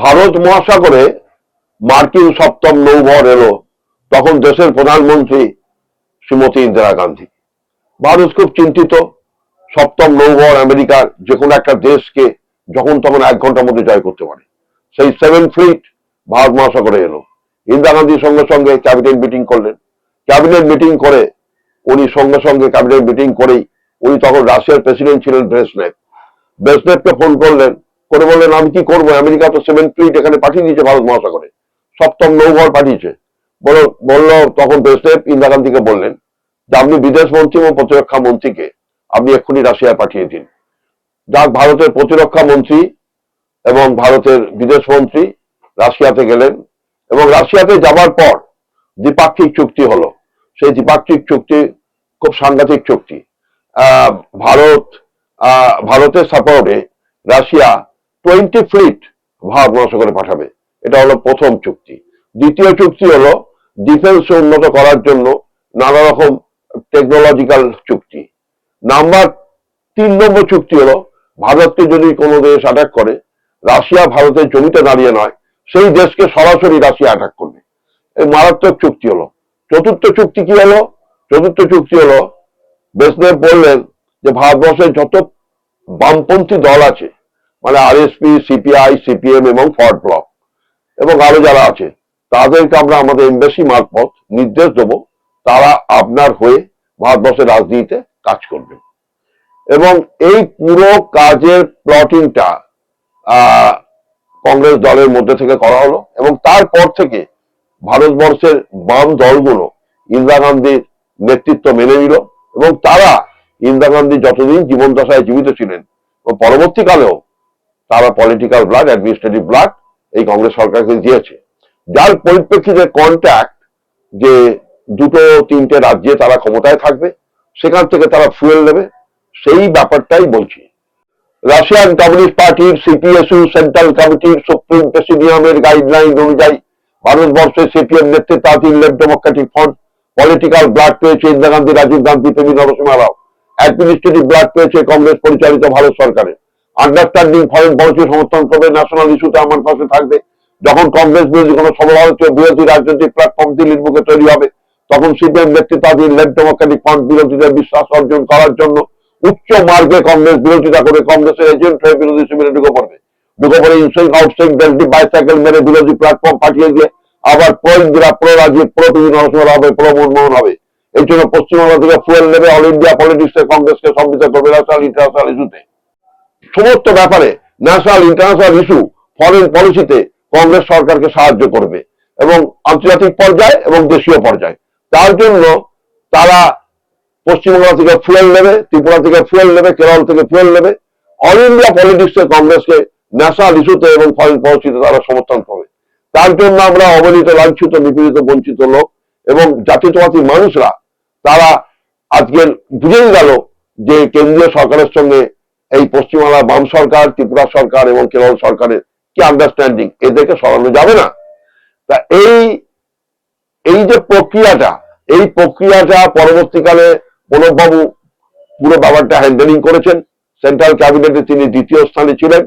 ভারত মহাসাগরে মার্কিন সপ্তম নৌবহর এলো, তখন দেশের প্রধানমন্ত্রী শ্রীমতী ইন্দিরা গান্ধী। ভারত খুব চিন্তিত, সপ্তম নৌবহর আমেরিকার যে কোনো একটা দেশকে যখন তখন এক ঘণ্টার মধ্যে জয় করতে পারে। সেই সেভেন ফ্লিট ভারত মহাসাগরে এলো। ইন্দিরা গান্ধীর সঙ্গে সঙ্গে ক্যাবিনেট মিটিং করলেন। ক্যাবিনেট মিটিং করে উনি সঙ্গে সঙ্গে ক্যাবিনেট মিটিং করেই উনি তখন রাশিয়ার প্রেসিডেন্ট ছিলেন ব্রেসনেভ। ব্রেসনেভকে ফোন করলেন করে বললেন আমি কি করব? আমেরিকা তো সেভেন ফ্লিট এখানে পাঠিয়ে দিয়েছে ভারত মহাসাগরে। সপ্তম নৌবহর পাঠিয়েছে। বলো, বলল তখন ব্রেসনেভ ইন্দিরা গান্ধীকে বললেন যে, আপনি বিদেশ মন্ত্রী এবং প্রতিরক্ষা মন্ত্রীকে আপনি এক্ষুনি রাশিয়ায় পাঠিয়ে দিন। যাক, ভারতের প্রতিরক্ষা মন্ত্রী এবং ভারতের বিদেশ মন্ত্রী রাশিয়াতে গেলেন এবং রাশিয়াতে যাবার পর দ্বিপাক্ষিক চুক্তি হলো। সেই দ্বিপাক্ষিক চুক্তি খুব সাংঘাতিক চুক্তি। ভারত ভারতের সাপোর্টে রাশিয়া টোয়েন্টি ফ্লিট ভারত মহাসাগরে পাঠাবে। এটা হলো প্রথম চুক্তি। দ্বিতীয় চুক্তি হলো ডিফেন্স উন্নত করার জন্য নানা রকম টেকনোলজিক্যাল চুক্তি। নাম্বার তিন নম্বর চুক্তি হলো, ভারতকে যদি কোনো দেশ অ্যাটাক করে, রাশিয়া ভারতের জমিতে দাঁড়িয়ে নয়, সেই দেশকে সরাসরি রাশিয়া অ্যাটাক করবে। এই মারাত্মক চুক্তি হলো। চতুর্থ চুক্তি কি হলো? চতুর্থ চুক্তি হলো বেসনেভ বললেন যে ভারতবর্ষের যত বামপন্থী দল আছে মানে আরএসপি সিপিআই সিপিএম এবং ফরওয়ার্ড ব্লক এবং আরও যারা আছে, তাদেরকে আমরা আমাদের এমবেসি মারফত নির্দেশ দেবো, তারা আপনার হয়ে ভারতবর্ষের রাজনীতিতে কাজ করবে। এবং এই পুরো কাজের প্লটিংটা কংগ্রেস দলের মধ্যে থেকে করা হলো এবং তারপর থেকে ভারতবর্ষের বাম দলগুলো ইন্দিরা গান্ধীর নেতৃত্ব মেনে নিল এবং তারা ইন্দিরা গান্ধী যতদিন জীবন দশায় জীবিত ছিলেন ও পরবর্তীকালেও তারা পলিটিক্যাল ব্লাড অ্যাডমিনিস্ট্রেটিভ ব্লাড এই কংগ্রেস সরকারকে দিয়েছে। যার পরিপ্রেক্ষিতে কন্ট্যাক্ট যে দুটো তিনটে রাজ্যে তারা ক্ষমতায় থাকবে, সেখান থেকে তারা ফুয়েল নেবে, সেই ব্যাপারটাই বলছি। রাশিয়ান কমিউনিস্ট পার্টির সিপিএসইউ সেন্ট্রাল কমিটির সুপ্রিম প্রেসিডিয়ামের গাইডলাইন অনুযায়ী ভারতবর্ষের সিপিএম নেতৃত্বাধীন Left Democratic Front political blood পেয়েছে ইন্দিরা গান্ধী, রাজীব গান্ধী, প্রেমী নরসিংহ রাও। অ্যাডমিনিস্ট্রেটিভ ব্লাড পেয়েছে কংগ্রেস পরিচালিত ভারত সরকারের। আন্ডারস্ট্যান্ডিং ফরেন পলিসি সমর্থন করবে ন্যাশনাল ইস্যুতে আমার পাশে থাকবে। যখন কংগ্রেস বিরোধী কোনো সর্বভারতীয় বিরোধী রাজনৈতিক প্ল্যাটফর্ম দিল্লির মুখে তৈরি হবে, তখন সিপিএম নেতৃত্বাধীন লেফট ডেমোক্রেটিক ফ্রন্ট বিরোধীদের বিশ্বাস অর্জন করার জন্য উচ্চ মার্গে কংগ্রেস বিরোধিতা করে কংগ্রেসের এজেন্ট হয়ে বিরোধী শিবিরে ঢুকে পড়বে। ঢুকে পড়ে ইনসুইং আউটসুইং বেল্টি বাইসাইকেল মেরে বিরোধী প্ল্যাটফর্ম পাঠিয়ে দিয়ে আবার pro Indira pro Rajiv pro Narasimha হবে। প্রো মনমোহন হবে এই জন্য পশ্চিমবঙ্গ থেকে ফুয়েল নেবে অল ইন্ডিয়া পলিটিক্সে কংগ্রেসকে সমৃদ্ধ করবে ন্যাশনাল ইন্টারন্যাশনাল ইস্যুতে সমস্ত ব্যাপারে ন্যাশনাল ইন্টারন্যাশনাল ইস্যু ফরেন পলিসিতে কংগ্রেস সরকারকে সাহায্য করবে এবং আন্তর্জাতিক পর্যায়ে এবং দেশীয় পর্যায়ে। তার জন্য তারা পশ্চিমবঙ্গ থেকে ফুয়েল নেবে, ত্রিপুরা থেকে ফুয়েল নেবে, কেরল থেকে ফুয়েল নেবে। অল ইন্ডিয়া পলিটিক্সে কংগ্রেসকে ন্যাশনাল ইস্যুতে এবং ফরেন পলিসিতে তারা সমর্থন করবে। তার জন্য আমরা অবনীত, লাঞ্ছিত, নিপীড়িত, বঞ্চিত লোক এবং জাতিত্ববাদী মানুষরা তারা আজকে বুঝেই গেল যে কেন্দ্রীয় সরকারের সঙ্গে এই পশ্চিমবাংলা বাম সরকার, ত্রিপুরা সরকার এবং কেরল সরকারের কি আন্ডারস্ট্যান্ডিং এদেরকে সরানো যাবে না। তা এই এই যে প্রক্রিয়াটা, এই প্রক্রিয়াটা পরবর্তীকালে প্রণববাবু পুরো ব্যাপারটা হ্যান্ডেলিং করেছেন। সেন্ট্রাল ক্যাবিনেটে তিনি দ্বিতীয় স্থানে ছিলেন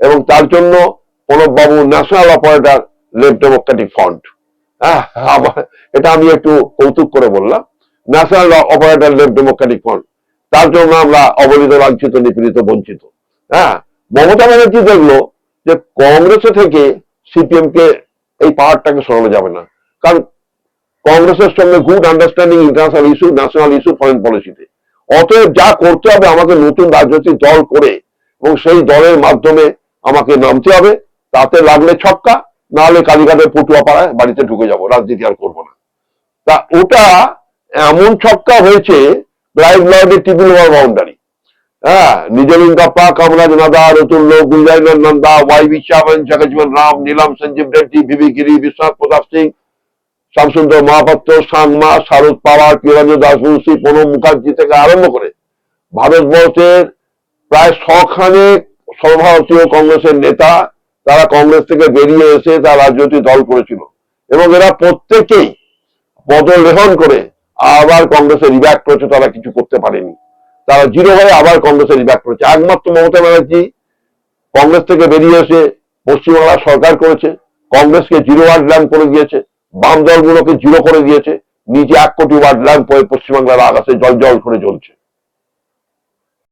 এবং তার জন্য প্রণববাবু national operator Left Democratic Front হ্যাঁ এটা আমি একটু কৌতুক করে বললাম। National operator Left Democratic Front তার জন্য আমরা অবলিত লাঞ্ছিত, নিপীড়িত, বঞ্চিত। হ্যাঁ? মমতা ব্যানার্জি দেখল যে কংগ্রেসে থেকে সিপিএম কে এই পাওয়ারটাকে সরানো যাবে না। কারণ কংগ্রেসের সঙ্গে good understanding international issue national issue foreign পলিসিতে অতএব যা করতে হবে আমাকে নতুন রাজনৈতিক দল করে এবং সেই দলের মাধ্যমে আমাকে নামতে হবে। তাতে লাগলে ছক্কা না হলে কালীঘাটের পটুয়া পাড়ায় বাড়িতে ঢুকে যাব। রাজনীতি আর করব না। তা ওটা এমন ছক্কা হয়েছে ব্রাইট ব্লয়েডের টিপিল ওভার বাউন্ডারি হ্যাঁ নিজলিঙ্গাপ্পা কামরাজ নাদা রতুল্য গুলজাইনার নন্দা ওয়াই বিশ্বাবন জগজীবন রাম নীলম সঞ্জীব রেড্ডি ভিভি গিরি বিশ্বনাথ প্রতাপ সিং শ্যামসুন্দর মহাপাত্র সাংমা শারদ পাওয়ার কিরঞ্জন দাসবংশী প্রণব মুখার্জি থেকে আরম্ভ করে ভারতবর্ষের প্রায় শখানে সর্বভারতীয় কংগ্রেসের নেতা, তারা কংগ্রেস থেকে বেরিয়ে এসে তার রাজনৈতিক দল করেছিল। এবং এরা প্রত্যেকেই বদল রেহন করে আবার কংগ্রেসে রিব্যাক করেছে, তারা কিছু করতে পারেনি। তারা জিরো হয়ে আবার কংগ্রেসে রিব্যাক করেছে। একমাত্র মমতা ব্যানার্জি কংগ্রেস থেকে বেরিয়ে এসে পশ্চিমবাংলার সরকার করেছে, কংগ্রেসকে জিরো ওয়ার্ড ল্যান্ড করে দিয়েছে, বাম দলগুলোকে জিরো করে দিয়েছে, নিজে এক কোটি ওয়ার্ড ল্যান্ড পরে পশ্চিমবাংলার আকাশে জল জল করে জ্বলছে।